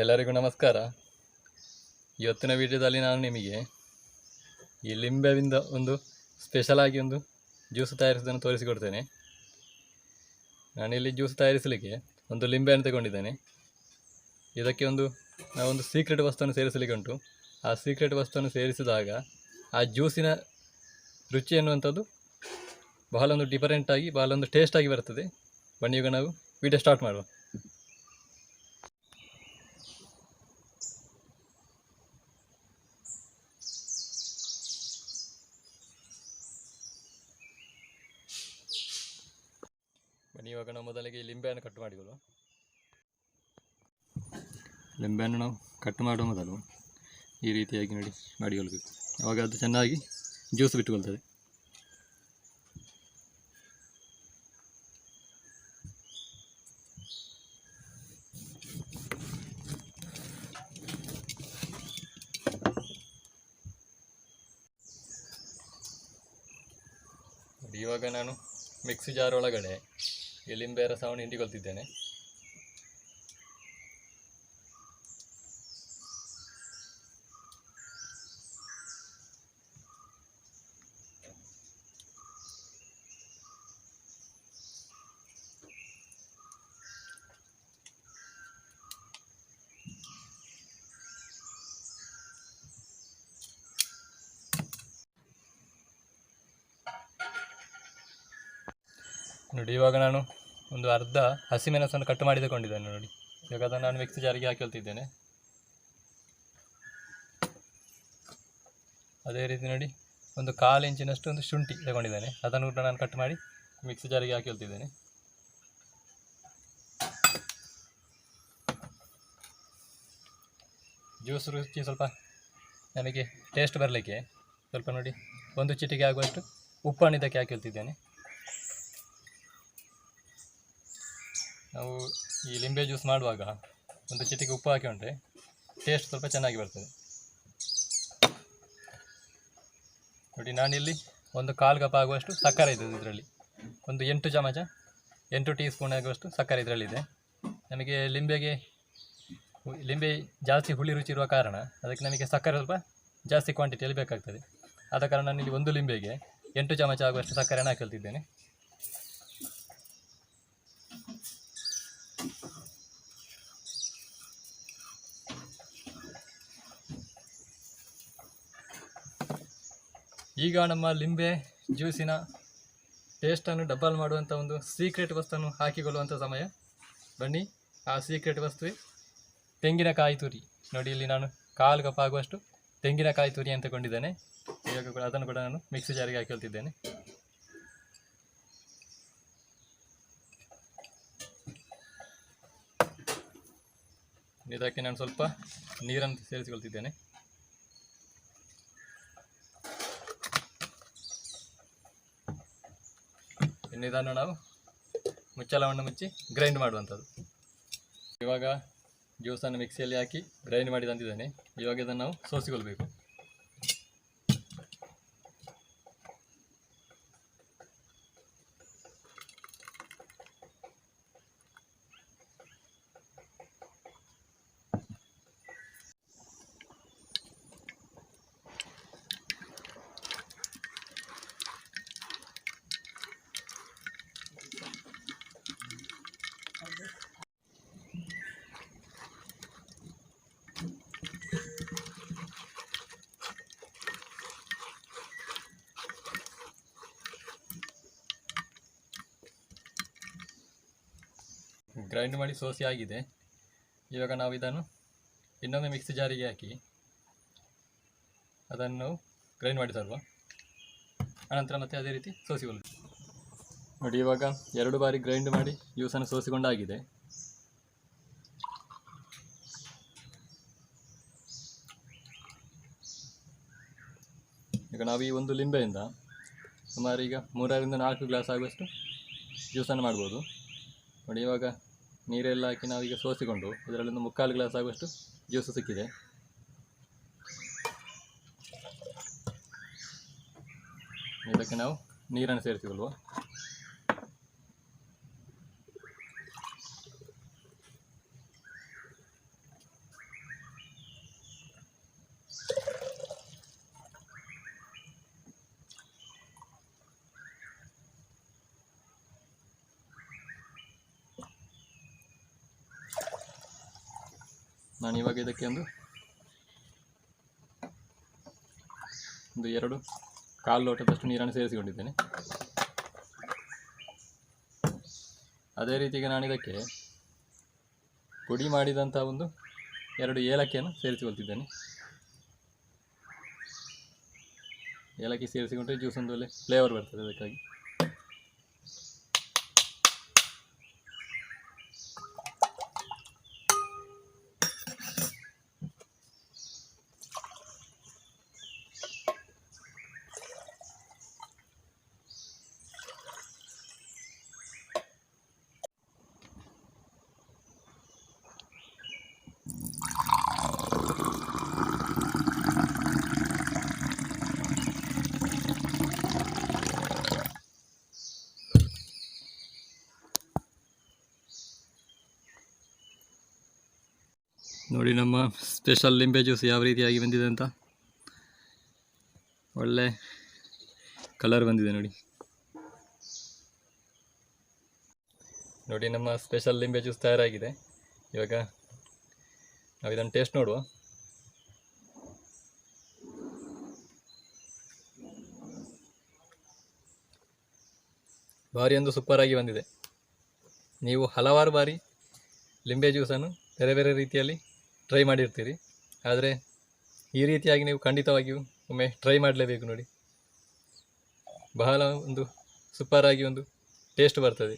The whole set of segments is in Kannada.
ಎಲ್ಲರಿಗೂ ನಮಸ್ಕಾರ. ಇವತ್ತಿನ ವಿಡಿಯೋದಲ್ಲಿ ನಾನು ನಿಮಗೆ ಈ ಲಿಂಬೆಯಿಂದ ಒಂದು ಸ್ಪೆಷಲ್ ಆಗಿ ಒಂದು ಜ್ಯೂಸ್ ತಯಾರಿಸೋದನ್ನು ತೋರಿಸಿಕೊಡ್ತೇನೆ. ನಾನಿಲ್ಲಿ ಜ್ಯೂಸ್ ತಯಾರಿಸಲಿಕ್ಕೆ ಒಂದು ಲಿಂಬೆಯನ್ನು ತಗೊಂಡಿದ್ದೇನೆ. ಇದಕ್ಕೆ ಒಂದು ನಾವೊಂದು ಸೀಕ್ರೆಟ್ ವಸ್ತುವನ್ನು ಸೇರಿಸಲಿಕ್ಕೆ ಉಂಟು. ಆ ಸೀಕ್ರೆಟ್ ವಸ್ತುವನ್ನು ಸೇರಿಸಿದಾಗ ಆ ಜ್ಯೂಸಿನ ರುಚಿ ಎನ್ನುವಂಥದ್ದು ಬಹಳ ಒಂದು ಡಿಫರೆಂಟಾಗಿ ಬಹಳ ಒಂದು ಟೇಸ್ಟಾಗಿ ಬರ್ತದೆ. ಬನ್ನಿ ಈಗ ನಾವು ವಿಡಿಯೋ ಸ್ಟಾರ್ಟ್ ಮಾಡುವ ಬನ್ನಿ ಇವಾಗ ನಾವು ಮೊದಲಿಗೆ ಈ ಲಿಂಬೆಯನ್ನು ಕಟ್ ಮಾಡಿಕೊಳ್ಳುವ ಲಿಂಬೆಯನ್ನು ನಾವು ಕಟ್ ಮಾಡುವ ಮೊದಲು ಈ ರೀತಿಯಾಗಿ ನೋಡಿ ಮಾಡಿಕೊಳ್ಬೇಕು ಆವಾಗ ಅದು ಚೆನ್ನಾಗಿ ಜ್ಯೂಸ್ ಬಿಟ್ಟುಕೊಳ್ತದೆ. ಇವಾಗ ನಾನು ಮಿಕ್ಸಿ ಜಾರ್ ಒಳಗಡೆ ಈ ಲಿಂಬೆ ರಸವನ್ನು ಹಿಂಡಿಕೊಳ್ತಿದ್ದೇನೆ. ನೋಡಿ, ಇವಾಗ ನಾನು ಒಂದು ಅರ್ಧ ಹಸಿಮೆಣಸನ್ನು ಕಟ್ ಮಾಡಿ ತಗೊಂಡಿದ್ದೇನೆ ನೋಡಿ. ಇವಾಗ ಅದನ್ನು ನಾನು ಮಿಕ್ಸಿ ಜಾರಿಗೆ ಹಾಕೊಳ್ತಿದ್ದೇನೆ ಅದೇ ರೀತಿ ನೋಡಿ, ಒಂದು ಕಾಲು ಇಂಚಿನಷ್ಟು ಒಂದು ಶುಂಠಿ ತಗೊಂಡಿದ್ದೇನೆ. ಅದನ್ನು ಕೂಡ ನಾನು ಕಟ್ ಮಾಡಿ ಮಿಕ್ಸಿ ಜಾರಿಗೆ ಹಾಕೊಳ್ತಿದ್ದೇನೆ ಜ್ಯೂಸ್ ರುಚಿ ಸ್ವಲ್ಪ ನನಗೆ ಟೇಸ್ಟ್ ಬರಲಿಕ್ಕೆ ಸ್ವಲ್ಪ ನೋಡಿ, ಒಂದು ಚಿಟಿಕೆ ಆಗುವಷ್ಟು ಉಪ್ಪನ್ನು ಇದಕ್ಕೆ ಹಾಕೊಳ್ತಿದ್ದೇನೆ ನಾವು ಈ ಲಿಂಬೆ ಜ್ಯೂಸ್ ಮಾಡುವಾಗ ಒಂದು ಚಿಟಿಕೆ ಉಪ್ಪು ಹಾಕಿ ಉಂಟ್ರೆ ಟೇಸ್ಟ್ ಸ್ವಲ್ಪ ಚೆನ್ನಾಗಿ ಬರ್ತದೆ. ನೋಡಿ, ನಾನಿಲ್ಲಿ ಒಂದು ಕಾಲು ಕಪ್ ಆಗುವಷ್ಟು ಸಕ್ಕರೆ ಇದೆ ಇದರಲ್ಲಿ. ಒಂದು ಎಂಟು ಚಮಚ, ಎಂಟು ಟೀ ಸ್ಪೂನ್ ಆಗುವಷ್ಟು ಸಕ್ಕರೆ ಇದರಲ್ಲಿದೆ ನಮಗೆ ಲಿಂಬೆಗೆ ಲಿಂಬೆ ಜಾಸ್ತಿ ಹುಳಿ ರುಚಿ ಇರುವ ಕಾರಣ ಅದಕ್ಕೆ ನಮಗೆ ಸಕ್ಕರೆ ಸ್ವಲ್ಪ ಜಾಸ್ತಿ ಕ್ವಾಂಟಿಟಿಯಲ್ಲಿ ಬೇಕಾಗ್ತದೆ. ಆದ ಕಾರಣ ನಾನಿಲ್ಲಿ ಒಂದು ಲಿಂಬೆಗೆ ಎಂಟು ಚಮಚ ಆಗುವಷ್ಟು ಸಕ್ಕರೆಯನ್ನು ಹಾಕೊಳ್ತಿದ್ದೇನೆ ಈಗ ನಮ್ಮ ಲಿಂಬೆ ಜ್ಯೂಸಿನ ಟೇಸ್ಟನ್ನು ಡಬಲ್ ಮಾಡುವಂಥ ಒಂದು ಸೀಕ್ರೆಟ್ ವಸ್ತುವನ್ನು ಹಾಕಿಕೊಳ್ಳುವಂಥ ಸಮಯ. ಬನ್ನಿ, ಆ ಸೀಕ್ರೆಟ್ ವಸ್ತುವೆ ತೆಂಗಿನಕಾಯಿ ತುರಿ. ನೋಡಿ, ಇಲ್ಲಿ ನಾನು ಕಾಲು ಕಪ್ಪಾಗುವಷ್ಟು ತೆಂಗಿನಕಾಯಿ ತುರಿ ಅಂತ ಕೊಂಡಿದ್ದೇನೆ. ಇವಾಗ ಕೂಡ ಅದನ್ನು ಕೂಡ ನಾನು ಮಿಕ್ಸಿ ಜಾರಿಗೆ ಹಾಕಿಕೊಳ್ತಿದ್ದೇನೆ ಇದಕ್ಕೆ ನಾನು ಸ್ವಲ್ಪ ನೀರನ್ನು ಸೇರಿಸಿಕೊಳ್ತಿದ್ದೇನೆ. ಇದನ್ನು ನಾವು ಮುಚ್ಚಳವನ್ನು ಮುಚ್ಚಿ ಗ್ರೈಂಡ್ ಮಾಡುವಂಥದ್ದು. ಇವಾಗ ಜ್ಯೂಸನ್ನು ಮಿಕ್ಸಿಯಲ್ಲಿ ಹಾಕಿ ಗ್ರೈಂಡ್ ಮಾಡಿ ತಂದಿದ್ದೇನೆ. ಇವಾಗ ಇದನ್ನು ನಾವು ಸೋಸಿಕೊಳ್ಬೇಕು. ಗ್ರೈಂಡ್ ಮಾಡಿ ಸೋಸಿ ಆಗಿದೆ. ಇವಾಗ ನಾವು ಇದನ್ನು ಇನ್ನೊಮ್ಮೆ ಮಿಕ್ಸಿ ಜಾರಿಗೆ ಹಾಕಿ ಅದನ್ನು ಗ್ರೈಂಡ್ ಮಾಡಿ ತರುವ ಆನಂತರ ಮತ್ತೆ ಅದೇ ರೀತಿ ಸೋಸಿಕೊಳ್ಳಿ ನೋಡಿ ಇವಾಗ ಎರಡು ಬಾರಿ ಗ್ರೈಂಡ್ ಮಾಡಿ ಜ್ಯೂಸನ್ನು ಸೋಸಿಕೊಂಡಾಗಿದೆ. ಈಗ ನಾವು ಈ ಒಂದು ಲಿಂಬೆಯಿಂದ ಸುಮಾರು ಈಗ ಮೂರರಿಂದ ನಾಲ್ಕು ಗ್ಲಾಸ್ ಆಗುವಷ್ಟು ಜ್ಯೂಸನ್ನು ಮಾಡ್ಬೋದು. ನೋಡಿ ಇವಾಗ ನೀರೆಲ್ಲ ಹಾಕಿ ನಾವೀಗ ಸೋಸಿಕೊಂಡು ಅದರಲ್ಲಿ ಒಂದು ಮುಕ್ಕಾಲು ಗ್ಲಾಸ್ ಆಗುವಷ್ಟು ಜ್ಯೂಸು ಸಿಕ್ಕಿದೆ. ಇದಕ್ಕೆ ನಾವು ನೀರನ್ನು ಸೇರಿಸಿಕೊಳ್ಳುವ. ನಾನು ಇವಾಗ ಇದಕ್ಕೆ ಒಂದು ಒಂದು ಎರಡು ಕಾಲು ಲೋಟದಷ್ಟು ನೀರನ್ನು ಸೇರಿಸಿಕೊಂಡಿದ್ದೇನೆ. ಅದೇ ರೀತಿಗೆ ನಾನು ಇದಕ್ಕೆ ಪುಡಿ ಮಾಡಿದಂಥ ಒಂದು ಎರಡು ಏಲಕ್ಕಿಯನ್ನು ಸೇರಿಸಿಕೊಳ್ತಿದ್ದೇನೆ. ಏಲಕ್ಕಿ ಸೇರಿಸಿಕೊಂಡ್ರೆ ಜ್ಯೂಸ್ ಒಂದು ಒಳ್ಳೆ ಫ್ಲೇವರ್ ಬರ್ತದೆ ಅದಕ್ಕಾಗಿ. ನೋಡಿ, ನಮ್ಮ ಸ್ಪೆಷಲ್ ಲಿಂಬೆ ಜ್ಯೂಸ್ ಯಾವ ರೀತಿಯಾಗಿ ಬಂದಿದೆ ಅಂತ. ಒಳ್ಳೆ ಕಲರ್ ಬಂದಿದೆ ನೋಡಿ. ನೋಡಿ, ನಮ್ಮ ಸ್ಪೆಷಲ್ ಲಿಂಬೆ ಜ್ಯೂಸ್ ತಯಾರಾಗಿದೆ. ಇವಾಗ ನಾವು ಇದನ್ನು ಟೇಸ್ಟ್ ನೋಡುವ. ಭಾರಿ ಒಂದು ಸೂಪರಾಗಿ ಬಂದಿದೆ. ನೀವು ಹಲವಾರು ಬಾರಿ ಲಿಂಬೆ ಜ್ಯೂಸನ್ನು ಬೇರೆ ಬೇರೆ ರೀತಿಯಲ್ಲಿ ಟ್ರೈ ಮಾಡಿರ್ತೀರಿ. ಆದರೆ ಈ ರೀತಿಯಾಗಿ ನೀವು ಖಂಡಿತವಾಗಿಯೂ ಒಮ್ಮೆ ಟ್ರೈ ಮಾಡಲೇಬೇಕು ನೋಡಿ. ಬಹಳ ಒಂದು ಸೂಪರಾಗಿ ಒಂದು ಟೇಸ್ಟ್ ಬರ್ತದೆ.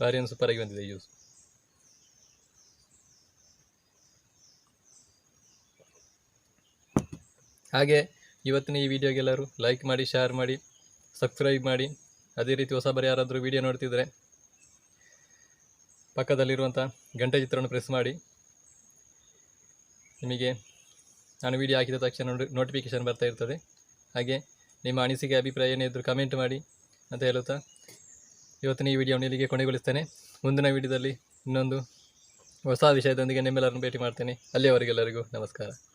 ಭಾರಿ ಒಂದು ಸೂಪರಾಗಿ ಬಂದಿದೆ ಜ್ಯೂಸ್ ಹಾಗೆ ಇವತ್ತಿನ ಈ ವಿಡಿಯೋಗೆಲ್ಲರೂ ಲೈಕ್ ಮಾಡಿ ಶೇರ್ ಮಾಡಿ ಸಬ್ಸ್ಕ್ರೈಬ್ ಮಾಡಿ. ಅದೇ ರೀತಿ ಹೊಸಬರು ಯಾರಾದರೂ ವಿಡಿಯೋ ನೋಡ್ತಿದ್ರೆ ಪಕ್ಕದಲ್ಲಿರುವಂಥ ಗಂಟೆ ಚಿತ್ರವನ್ನು ಪ್ರೆಸ್ ಮಾಡಿ. ನಿಮಗೆ ನಾನು ವಿಡಿಯೋ ಹಾಕಿದ ತಕ್ಷಣ ನೋಟಿಫಿಕೇಷನ್ ಬರ್ತಾ ಇರ್ತದೆ. ಹಾಗೆ ನಿಮ್ಮ ಅನಿಸಿಕೆ, ಅಭಿಪ್ರಾಯ ಏನೇ ಇದ್ದರೂ ಕಮೆಂಟ್ ಮಾಡಿ ಅಂತ ಹೇಳುತ್ತಾ ಇವತ್ತಿನ ಈ ವಿಡಿಯೋವನ್ನು ಇಲ್ಲಿಗೆ ಕೊನೆಗೊಳಿಸ್ತೇನೆ. ಮುಂದಿನ ವಿಡಿಯೋದಲ್ಲಿ ಇನ್ನೊಂದು ಹೊಸ ವಿಷಯದೊಂದಿಗೆ ನಿಮ್ಮೆಲ್ಲರನ್ನು ಭೇಟಿ ಮಾಡ್ತೇನೆ. ಅಲ್ಲಿಯವರೆಗೆಲ್ಲರಿಗೂ ನಮಸ್ಕಾರ.